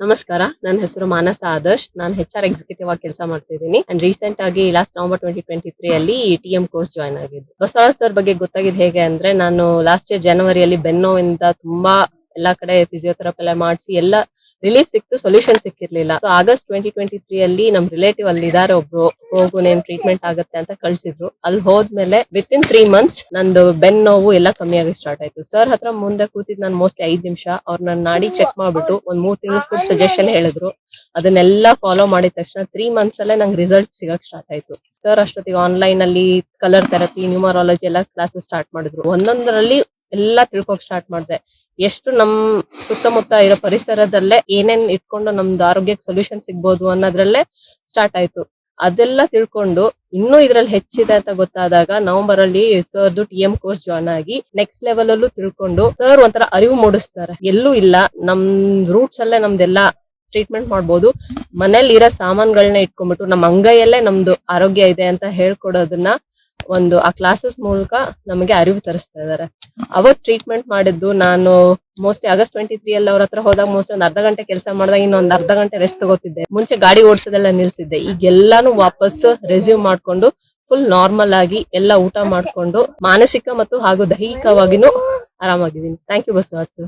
ನಮಸ್ಕಾರ, ನನ್ನ ಹೆಸರು ಮಾನಸ ಆದರ್ಶ್. ನಾನು ಹೆಚ್ ಆರ್ ಎಕ್ಸಿಕ್ಯೂಟಿವ್ ಆಗಿ ಕೆಲಸ ಮಾಡ್ತಿದ್ದೀನಿ. ಅಂಡ್ ರೀಸೆಂಟ್ ಆಗಿ last November twenty twenty three ಅಲ್ಲಿ ಟಿ ಎಂ ಕೋರ್ಸ್ ಜಾಯ್ನ್ ಆಗಿದ್ದು. ಬಸವರಾಜ್ ಸರ್ ಬಗ್ಗೆ ಗೊತ್ತಾಗಿದ್ದು ಹೇಗೆ ಅಂದ್ರೆ, ನಾನು ಲಾಸ್ಟ್ ಇಯರ್ ಜನವರಿಯಲ್ಲಿ ಬೆನ್ನೋವಿಂದ ತುಂಬಾ ಎಲ್ಲಾ ಕಡೆ ಫಿಸಿಯೋಥೆರಪಿ ಎಲ್ಲ ಮಾಡಿಸಿ, ಎಲ್ಲ ರಿಲೀಫ್ ಸಿಕ್ತು ಸೊಲ್ಯೂಷನ್ ಸಿಕ್ಕಿರ್ಲಿಲ್ಲ. ಆಗಸ್ಟ್ ಟ್ವೆಂಟಿ ಟ್ವೆಂಟಿ ತ್ರೀ ಅಲ್ಲಿ ನಮ್ ರಿಲೇಟಿವ್ ಅಲ್ಲಿ ಇದಾರೆ ಒಬ್ರು. ಹೋಗು, ನೇನ್ ಟ್ರೀಟ್ಮೆಂಟ್ ಆಗುತ್ತೆ ಅಂತ ಕಳ್ಸಿದ್ರು. ಅಲ್ಲಿ ಹೋದ್ಮೇಲೆ ವಿತ್ ಇನ್ ತ್ರೀ ಮಂತ್ಸ್ ನಂದು ಬೆನ್ ನೋವು ಎಲ್ಲ ಕಮ್ಮಿ ಆಗಿ ಸ್ಟಾರ್ಟ್ ಆಯ್ತು. ಸರ್ ಹತ್ರ ಮುಂದೆ ಕೂತಿದ್ ನಾನು ಮೋಸ್ಟ್ಲಿ ಐದ್ ನಿಮಿಷ. ಅವ್ರ ನನ್ನ ನಾಡಿ ಚೆಕ್ ಮಾಡ್ಬಿಟ್ಟು ಒಂದ್ ಮೂರ್ ತಿಂಗಳು ಫುಡ್ ಸಜೆಷನ್ ಹೇಳಿದ್ರು. ಅದನ್ನೆಲ್ಲ ಫಾಲೋ ಮಾಡಿದ ತಕ್ಷಣ ತ್ರೀ ಮಂತ್ಸ್ ಅಲ್ಲೇ ನಂಗೆ ರಿಸಲ್ಟ್ ಸಿಗಕ್ ಸ್ಟಾರ್ಟ್ ಆಯ್ತು. ಸರ್ ಅಷ್ಟೊತ್ತಿಗೆ ಆನ್ಲೈನ್ ಅಲ್ಲಿ ಕಲರ್ ಥೆರಪಿ ನ್ಯೂಮರಾಲಜಿ ಎಲ್ಲ ಕ್ಲಾಸಸ್ ಸ್ಟಾರ್ಟ್ ಮಾಡಿದ್ರು. ಒಂದೊಂದರಲ್ಲಿ ಎಲ್ಲ ತಿಳ್ಕೊಕ್ ಸ್ಟಾರ್ಟ್ ಮಾಡಿದೆ. ಎಷ್ಟು ನಮ್ ಸುತ್ತಮುತ್ತ ಇರೋ ಪರಿಸರದಲ್ಲೇ ಏನೇನ್ ಇಟ್ಕೊಂಡು ನಮ್ದು ಆರೋಗ್ಯಕ್ಕೆ ಸೊಲ್ಯೂಷನ್ ಸಿಗ್ಬೋದು ಅನ್ನೋದ್ರಲ್ಲೇ ಸ್ಟಾರ್ಟ್ ಆಯ್ತು. ಅದೆಲ್ಲ ತಿಳ್ಕೊಂಡು ಇನ್ನೂ ಇದ್ರಲ್ಲಿ ಹೆಚ್ಚಿದೆ ಅಂತ ಗೊತ್ತಾದಾಗ ನವೆಂಬರ್ ಅಲ್ಲಿ ಸರ್ದು ಟಿ ಎಂ ಕೋರ್ಸ್ ಜಾಯ್ನ್ ಆಗಿ ನೆಕ್ಸ್ಟ್ ಲೆವೆಲ್ ಅಲ್ಲೂ ತಿಳ್ಕೊಂಡು ಸರ್ ಒಂಥರ ಅರಿವು ಮೂಡಿಸ್ತಾರೆ. ಎಲ್ಲೂ ಇಲ್ಲ, ನಮ್ ರೂಟ್ಸ್ ಅಲ್ಲೇ ನಮ್ದೆಲ್ಲ ಟ್ರೀಟ್ಮೆಂಟ್ ಮಾಡ್ಬೋದು. ಮನೇಲಿ ಇರೋ ಸಾಮಾನುಗಳನ್ನ ಇಟ್ಕೊಂಡ್ಬಿಟ್ಟು ನಮ್ಮ ಅಂಗೈಯಲ್ಲೇ ನಮ್ದು ಆರೋಗ್ಯ ಇದೆ ಅಂತ ಹೇಳ್ಕೊಡೋದನ್ನ ಒಂದು ಆ ಕ್ಲಾಸಸ್ ಮೂಲಕ ನಮಗೆ ಅರಿವು ತರಿಸ್ತಾ ಇದಾರೆ. ಅವತ್ ಟ್ರೀಟ್ಮೆಂಟ್ ಮಾಡಿದ್ದು ನಾನು ಮೋಸ್ಟ್ಲಿ ಆಗಸ್ಟ್ ಟ್ವೆಂಟಿ ತ್ರೀ ಅಲ್ಲಿ ಅವ್ರ ಹತ್ರ ಹೋದಾಗ ಮೋಸ್ಟ್ ಒಂದ್ ಅರ್ಧ ಗಂಟೆ ಕೆಲಸ ಮಾಡಿದಾಗ ಇನ್ನೊಂದ್ ಅರ್ಧ ಗಂಟೆ ರೆಸ್ಟ್ ತಗೋತಿದ್ದೆ. ಮುಂಚೆ ಗಾಡಿ ಓಡಿಸೋದೆಲ್ಲ ನಿಲ್ಸಿದ್ದೆ. ಈಗೆಲ್ಲಾನು ವಾಪಸ್ ರೆಸ್ಯೂಮ್ ಮಾಡ್ಕೊಂಡು ಫುಲ್ ನಾರ್ಮಲ್ ಆಗಿ ಎಲ್ಲ ಊಟ ಮಾಡ್ಕೊಂಡು ಮಾನಸಿಕ ಮತ್ತು ಹಾಗೂ ದೈಹಿಕವಾಗಿನೂ ಆರಾಮಾಗಿದ್ದೀನಿ. Thank you Basavaraj sir